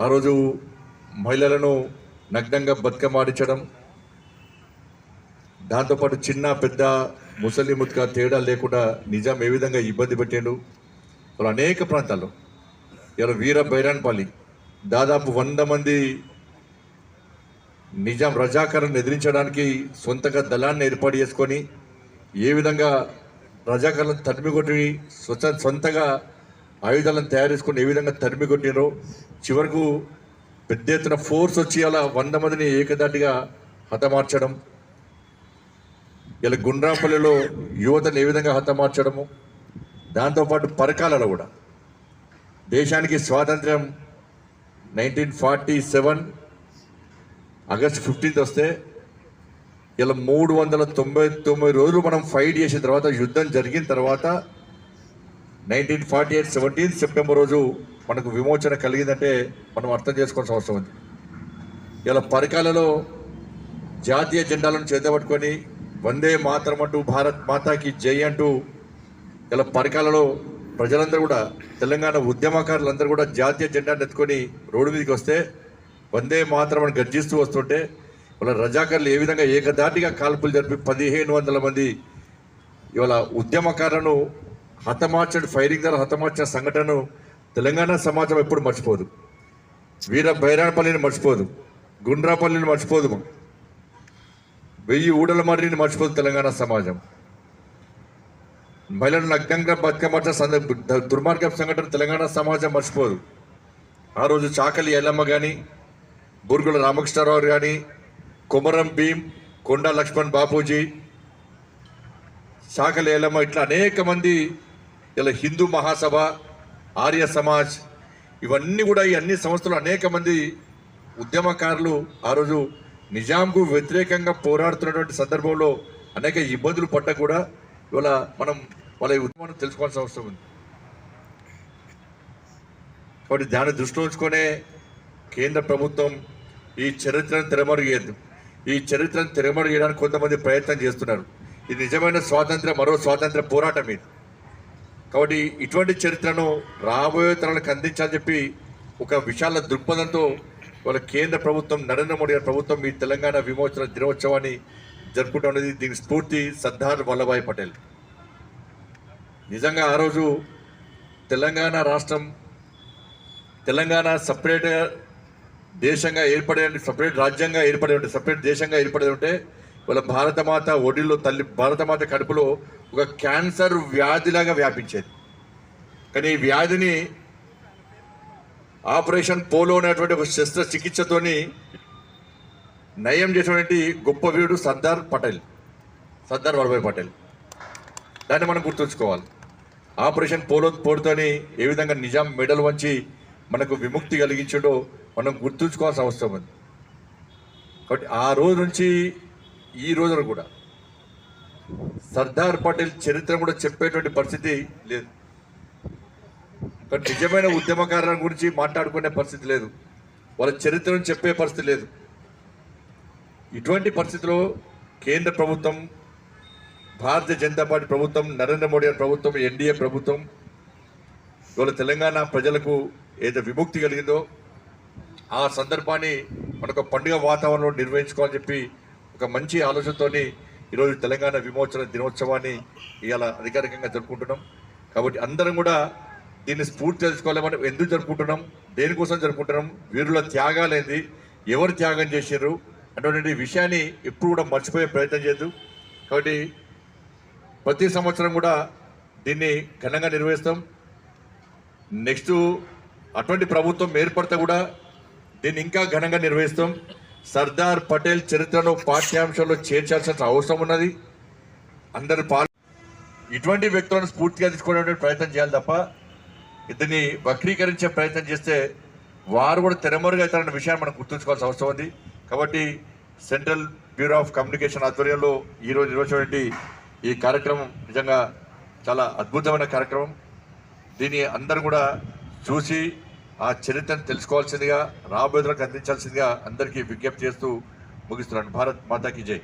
ఆ రోజు మహిళలను నగ్నంగా బతుకమాడించడం దాంతోపాటు చిన్న పెద్ద ముసలి ముత్క తేడా లేకుండా నిజాం ఏ విధంగా ఇబ్బంది పెట్టాడు. వాళ్ళు అనేక ప్రాంతాల్లో ఇలా వీర బైరాన్పల్లి దాదాపు వంద మంది నిజాం రజాకర్ను ఎదిరించడానికి సొంతగా దళాన్ని ఏర్పాటు చేసుకొని ఏ విధంగా రజాకర్లను తడిమి కొట్టి స్వచ్ఛ సొంతగా ఆయుధాలను తయారు చేసుకుని ఏ విధంగా తరిమి కొట్టినో చివరకు పెద్ద ఎత్తున ఫోర్స్ వచ్చి అలా వంద మందిని ఏకదాటిగా హతమార్చడం ఇలా గుండ్రాపల్లిలో యువతను ఏ విధంగా హతమార్చడము దాంతోపాటు పరకాలలో కూడా. దేశానికి స్వాతంత్ర్యం nineteen forty seven August fifteenth వస్తే ఇలా మూడు వందల తొంభై తొమ్మిది రోజులు మనం ఫైట్ చేసిన తర్వాత యుద్ధం జరిగిన తర్వాత nineteen forty eight seventeenth September రోజు మనకు విమోచన కలిగిందంటే మనం అర్థం చేసుకోవాల్సిన అవసరం ఉంది. ఇలా పరికాలలో జాతీయ జెండాలను చేతబట్టుకొని వందే మాతరం అంటూ భారత్ మాతాకి జై అంటూ ఇలా పరికాలలో ప్రజలందరూ కూడా తెలంగాణ ఉద్యమకారులందరూ కూడా జాతీయ జెండాను ఎత్తుకొని రోడ్డు మీదకి వస్తే వందే మాత్రం అని గర్జిస్తూ వస్తుంటే వాళ్ళ రజాకర్లు ఏ విధంగా ఏకదాటిగా కాల్పులు జరిపి పదిహేను వందల మంది ఇవాళ ఉద్యమకారులను హతమార్చడు ఫైరింగ్ ద్వారా హతమార్చిన సంఘటనను తెలంగాణ సమాజం ఎప్పుడు మర్చిపోదు. వీర బైరాణపల్లిని మర్చిపోదు గుండ్రాపల్లిని మర్చిపోదు. వెయ్యి ఊడల మర్రిని మర్చిపోదు తెలంగాణ సమాజం. మహిళలను నగ్నంగా బతుకమర్చ సందర్భ దుర్మార్గ సంఘటన తెలంగాణ సమాజం మర్చిపోదు. ఆ రోజు చాకలి ఎల్లమ్మ కానీ బురుగుల రామకృష్ణారావు కానీ కొమరం భీం కొండా లక్ష్మణ్ బాపూజీ చాకలి ఎల్లమ్మ ఇట్లా అనేక మంది ఇలా హిందూ మహాసభ ఆర్య సమాజ్ ఇవన్నీ కూడా ఈ అన్ని సంస్థలు అనేక మంది ఉద్యమకారులు ఆ రోజు నిజాంకు వ్యతిరేకంగా పోరాడుతున్నటువంటి సందర్భంలో అనేక ఇబ్బందులు పడ్డ కూడా ఇవాళ మనం వాళ్ళ ఉద్యమం ఉద్యమాన్ని తెలుసుకోవాల్సిన అవసరం ఉంది. కాబట్టి దాన్ని దృష్టిలో ఉంచుకొనే కేంద్ర ప్రభుత్వం ఈ చరిత్రను తెరమరుగేయద్దు ఈ చరిత్రను తెరమరుగేయడానికి కొంతమంది ప్రయత్నం చేస్తున్నారు. ఇది నిజమైన స్వాతంత్ర మరో స్వాతంత్ర పోరాటం ఇది. కాబట్టి ఇటువంటి చరిత్రను రాబోయే తరాలకు అందించాలని చెప్పి ఒక విశాల దృక్పథంతో వాళ్ళ కేంద్ర ప్రభుత్వం నరేంద్ర మోడీ గారి ప్రభుత్వం ఈ తెలంగాణ విమోచన దినోత్సవాన్ని జరుపుకుంటున్నది దీని స్ఫూర్తి సర్దార్ వల్లభాయ్ పటేల్. నిజంగా ఆ రోజు తెలంగాణ రాష్ట్రం తెలంగాణ సపరేట్ దేశంగా ఏర్పడే సపరేట్ రాజ్యంగా ఏర్పడే ఉంటే సపరేట్ దేశంగా ఏర్పడే ఉంటే వాళ్ళ భారతమాత ఒడిలో తల్లి భారతమాత కడుపులో ఒక క్యాన్సర్ వ్యాధిలాగా వ్యాపించేది. కానీ ఈ వ్యాధిని ఆపరేషన్ పోలో అనేటువంటి ఒక శస్త్రచికిత్సతోని నయం చేసినటువంటి గొప్ప వీరుడు సర్దార్ పటేల్ సర్దార్ వల్లభాయ్ పటేల్. దాన్ని మనం గుర్తుంచుకోవాలి. ఆపరేషన్ పోలో పోడుతోని ఏ విధంగా నిజాం మెడల్ వంచి మనకు విముక్తి కలిగించడో మనం గుర్తుంచుకోవాల్సిన అవసరం ఉంది. కాబట్టి ఆ రోజు నుంచి ఈ రోజున కూడా సర్దార్ పటేల్ చరిత్ర కూడా చెప్పేటువంటి పరిస్థితి లేదు. కానీ నిజమైన ఉద్యమకారుల గురించి మాట్లాడుకునే పరిస్థితి లేదు. వాళ్ళ చరిత్రను చెప్పే పరిస్థితి లేదు. ఇటువంటి పరిస్థితిలో కేంద్ర ప్రభుత్వం భారతీయ జనతా పార్టీ ప్రభుత్వం నరేంద్ర మోడీ ప్రభుత్వం ఎన్డీఏ ప్రభుత్వం ఇవాళ తెలంగాణ ప్రజలకు ఏదో విముక్తి కలిగిందో ఆ సందర్భాన్ని మనకు పండుగ వాతావరణంలో నిర్వహించుకోవాలని చెప్పి ఒక మంచి ఆలోచనతోని ఈరోజు తెలంగాణ విమోచన దినోత్సవాన్ని ఇవాళ అధికారికంగా జరుపుకుంటున్నాం. కాబట్టి అందరం కూడా దీన్ని స్ఫూర్తి తెలుసుకోవాలని ఎందుకు జరుపుకుంటున్నాం? దేనికోసం జరుపుకుంటున్నాం? వీరుల త్యాగాలేంది ఎవరు త్యాగం చేశారు అటువంటి విషయాన్ని ఎప్పుడు కూడా మర్చిపోయే ప్రయత్నం చేయదు కాబట్టి ప్రతి సంవత్సరం కూడా దీన్ని ఘనంగా నిర్వహిస్తాం. నెక్స్ట్ అటువంటి ప్రభుత్వం ఏర్పడితే కూడా దీన్ని ఇంకా ఘనంగా నిర్వహిస్తాం. సర్దార్ పటేల్ చరిత్రను పాఠ్యాంశంలో చేర్చాల్సిన అవసరం ఉన్నది. అందరి పాల్ ఇటువంటి వ్యక్తులను స్ఫూర్తిగా తీసుకునేటువంటి ప్రయత్నం చేయాలి తప్ప ఇతన్ని వక్రీకరించే ప్రయత్నం చేస్తే వారు కూడా తెరమరుగవుతారన్న విషయాన్ని మనం గుర్తుంచుకోవాల్సిన అవసరం ఉంది. కాబట్టి సెంట్రల్ బ్యూరో ఆఫ్ కమ్యూనికేషన్ ఆధ్వర్యంలో ఈరోజు నిర్వహించినటువంటి ఈ కార్యక్రమం నిజంగా చాలా అద్భుతమైన కార్యక్రమం. దీన్ని అందరూ కూడా చూసి ఆ చరిత్రను తెలుసుకోవాల్సిందిగా రాబోయేలకు అందించాల్సిందిగా అందరికీ విజ్ఞప్తి చేస్తూ ముగిస్తున్నాను. భారత్ మాతాకి జై.